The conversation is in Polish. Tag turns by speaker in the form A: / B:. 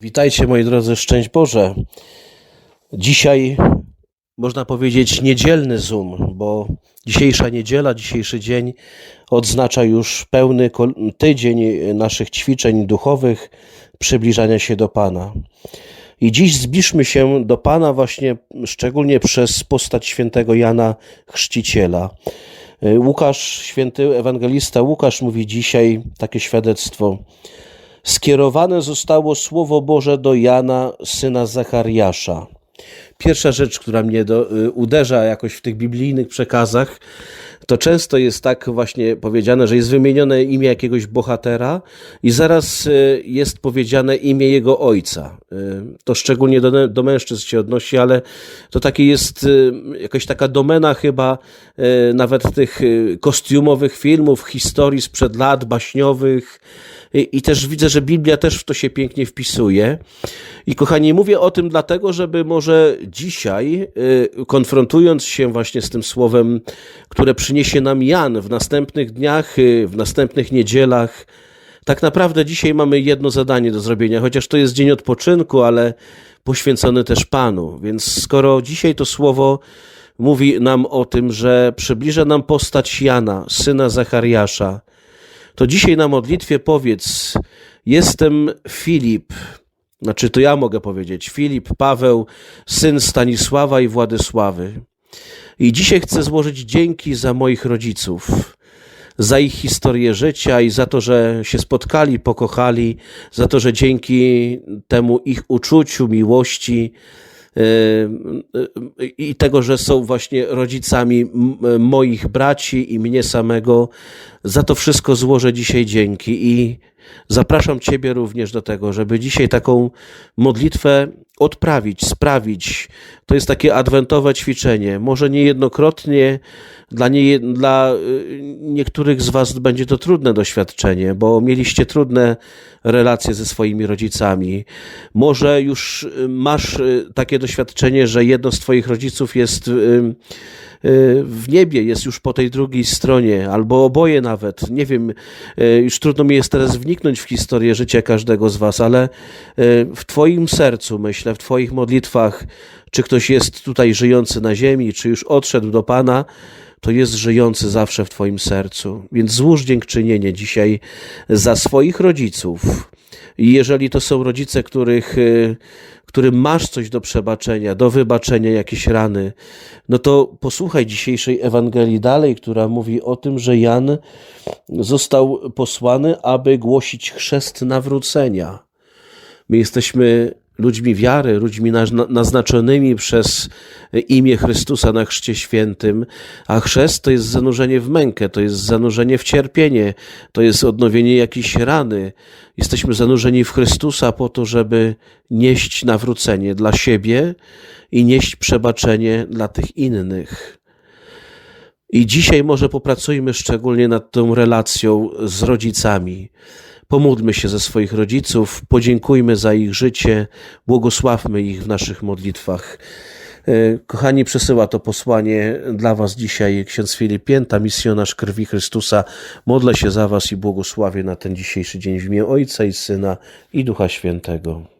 A: Witajcie moi drodzy, szczęść Boże. Dzisiaj można powiedzieć niedzielny Zoom, bo dzisiejsza niedziela, dzisiejszy dzień odznacza już pełny tydzień naszych ćwiczeń duchowych, przybliżania się do Pana. I dziś zbliżmy się do Pana właśnie szczególnie przez postać świętego Jana Chrzciciela. Łukasz, święty ewangelista Łukasz mówi dzisiaj takie świadectwo. Skierowane zostało Słowo Boże do Jana, syna Zachariasza. Pierwsza rzecz, która mnie do, y, uderza jakoś w tych biblijnych przekazach, to często jest tak właśnie powiedziane, że jest wymienione imię jakiegoś bohatera i zaraz y, jest powiedziane imię jego ojca. Y, To szczególnie do, do mężczyzn się odnosi, ale to takie jest jakaś taka domena chyba nawet tych kostiumowych filmów, historii sprzed lat, baśniowych. I, I też widzę, że Biblia też w to się pięknie wpisuje. I kochani, mówię o tym dlatego, żeby może dzisiaj, y, konfrontując się właśnie z tym słowem, które przyniesie nam Jan w następnych dniach, y, w następnych niedzielach, tak naprawdę dzisiaj mamy jedno zadanie do zrobienia, chociaż to jest dzień odpoczynku, ale poświęcony też Panu. Więc skoro dzisiaj to słowo mówi nam o tym, że przybliża nam postać Jana, syna Zachariasza, to dzisiaj na modlitwie powiedz: Jestem Filip. Znaczy, to ja mogę powiedzieć: Filip, Paweł, syn Stanisława i Władysławy. I dzisiaj chcę złożyć dzięki za moich rodziców, za ich historię życia i za to, że się spotkali, pokochali, za to, że dzięki temu ich uczuciu, miłości, yy, i tego, że są właśnie rodzicami m- moich braci i mnie samego. Za to wszystko złożę dzisiaj dzięki i zapraszam Ciebie również do tego, żeby dzisiaj taką modlitwę odprawić, sprawić. To jest takie adwentowe ćwiczenie. Może niejednokrotnie dla, nie, dla y, niektórych z Was będzie to trudne doświadczenie, bo mieliście trudne relacje ze swoimi rodzicami. Może już masz y, takie doświadczenie, że jedno z Twoich rodziców jest y, w niebie, jest już po tej drugiej stronie, albo oboje nawet. Nie wiem, y, już trudno mi jest teraz wniknąć w historię życia każdego z Was, ale y, w Twoim sercu, myślę, w Twoich modlitwach, czy ktoś jest tutaj żyjący na ziemi, czy już odszedł do Pana, to jest żyjący zawsze w Twoim sercu. Więc złóż dziękczynienie dzisiaj za swoich rodziców. I jeżeli to są rodzice, których, y, którym masz coś do przebaczenia, do wybaczenia, jakieś rany, no to posłuchaj dzisiejszej Ewangelii dalej, która mówi o tym, że Jan został posłany, aby głosić chrzest nawrócenia. My jesteśmy ludźmi wiary, ludźmi nazna- naznaczonymi przez imię Chrystusa na Chrzcie Świętym, a chrzest to jest zanurzenie w mękę, to jest zanurzenie w cierpienie, to jest odnowienie jakiejś rany. Jesteśmy zanurzeni w Chrystusa po to, żeby nieść nawrócenie dla siebie i nieść przebaczenie dla tych innych. I dzisiaj może popracujmy szczególnie nad tą relacją z rodzicami. Pomódlmy się ze swoich rodziców, podziękujmy za ich życie, błogosławmy ich w naszych modlitwach. E, Kochani, przesyła to posłanie dla Was dzisiaj ksiądz Filip Pięta, misjonarz krwi Chrystusa. Modlę się za Was i błogosławię na ten dzisiejszy dzień w imię Ojca i Syna i Ducha Świętego.